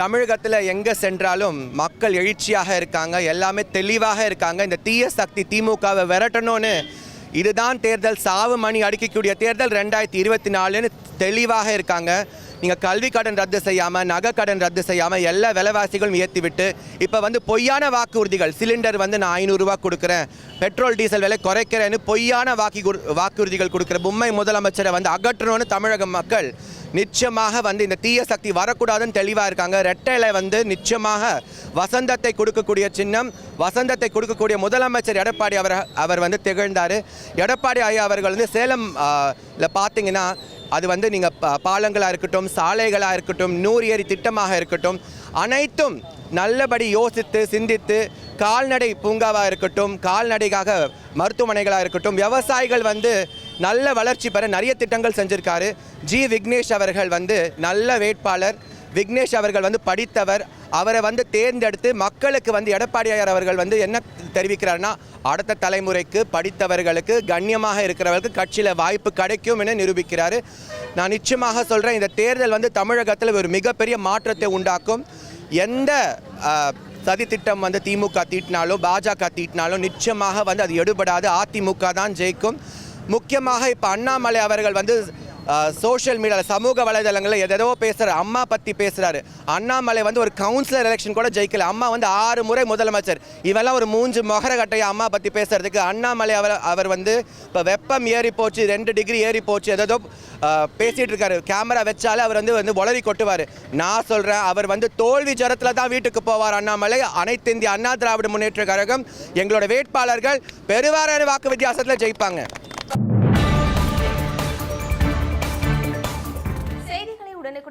தமிழகத்தில் எங்கே சென்றாலும் மக்கள் எழுச்சியாக இருக்காங்க எல்லாமே தெளிவாக இருக்காங்க. இந்த தீய சக்தி திமுகவை விரட்டணும்னு இதுதான் தேர்தல் சாவு மணி அடிக்கக்கூடிய தேர்தல் ரெண்டாயிரத்தி இருபத்தி நாலுன்னு தெளிவாக இருக்காங்க. நீங்கள் கல்வி கடன் ரத்து செய்யாமல் நகை கடன் ரத்து செய்யாமல் எல்லா விலைவாசிகளும் ஏற்றி விட்டு இப்போ வந்து பொய்யான வாக்குறுதிகள் சிலிண்டர் வந்து நான் ஐநூறுரூவா கொடுக்குறேன் பெட்ரோல் டீசல் விலை குறைக்கிறேன்னு பொய்யான வாக்கு வாக்குறுதிகள் கொடுக்குற பொம்மை முதலமைச்சரை வந்து அகற்றணும்னு தமிழக மக்கள் நிச்சயமாக வந்து இந்த தீய சக்தி வரக்கூடாதுன்னு தெளிவாக இருக்காங்க. ரெட்டையில வந்து நிச்சயமாக வசந்தத்தை கொடுக்கக்கூடிய சின்னம் வசந்தத்தை கொடுக்கக்கூடிய முதலமைச்சர் எடப்பாடி அவர் அவர் வந்து திகழ்ந்தார். எடப்பாடி ஐயா அவர்கள் வந்து சேலம் பார்த்தீங்கன்னா அது வந்து நீங்கள் பாலங்களாக இருக்கட்டும் சாலைகளாக இருக்கட்டும் நூறு ஏரி திட்டமாக இருக்கட்டும் அனைத்தும் நல்லபடி யோசித்து சிந்தித்து கால்நடை பூங்காவாக இருக்கட்டும் கால்நடைக்காக மருத்துவமனைகளாக இருக்கட்டும் விவசாயிகள் வந்து நல்ல வளர்ச்சி பெற நிறைய திட்டங்கள் செஞ்சுருக்காரு. ஜி. விக்னேஷ் அவர்கள் வந்து நல்ல வேட்பாளர். விக்னேஷ் அவர்கள் வந்து படித்தவர். அவரை வந்து தேர்ந்தெடுத்து மக்களுக்கு வந்து எடப்பாடியார் அவர்கள் வந்து என்ன தெரிவிக்கிறாருன்னா அடுத்த தலைமுறைக்கு படித்தவர்களுக்கு கண்ணியமாக இருக்கிறவர்களுக்கு கட்சியில் வாய்ப்பு கிடைக்கும் என நிரூபிக்கிறாரு. நான் நிச்சயமாக சொல்கிறேன் இந்த தேர்தல் வந்து தமிழகத்தில் ஒரு மிகப்பெரிய மாற்றத்தை உண்டாக்கும். எந்த சதித்திட்டம் சதி திட்டம் வந்து திமுக தீட்டினாலும் பாஜக தீட்டினாலும் நிச்சயமாக வந்து அது எடுபடாது. அதிமுக தான் ஜெயிக்கும். முக்கியமாக இப்போ அண்ணாமலை அவர்கள் வந்து சோஷியல் மீடியாவில் சமூக வலைதளங்களில் எதோ பேசுகிறார் அம்மா பற்றி பேசுகிறாரு அண்ணாமலை வந்து ஒரு கவுன்சிலர் எலெக்ஷன் கூட ஜெயிக்கல. அம்மா வந்து ஆறு முறை முதலமைச்சர். இவெல்லாம் ஒரு மூஞ்சு மொகர கட்டையை அம்மா பற்றி பேசுகிறதுக்கு அண்ணாமலை அவர் அவர் வந்து இப்போ வெப்பம் ஏறி போச்சு ரெண்டு டிகிரி ஏறி போச்சு எதோ பேசிகிட்டு இருக்காரு. கேமரா வச்சாலே அவர் வந்து வந்து உளறி கொட்டுவார். நான் சொல்கிறேன் அவர் வந்து தோல்வி ஜரத்தில் தான் வீட்டுக்கு போவார் அண்ணாமலை. அனைத்து இந்திய அண்ணா திராவிட முன்னேற்ற கழகம் எங்களோட வேட்பாளர்கள் பெருவாரான வாக்கு வித்தியாசத்தில் ஜெயிப்பாங்க.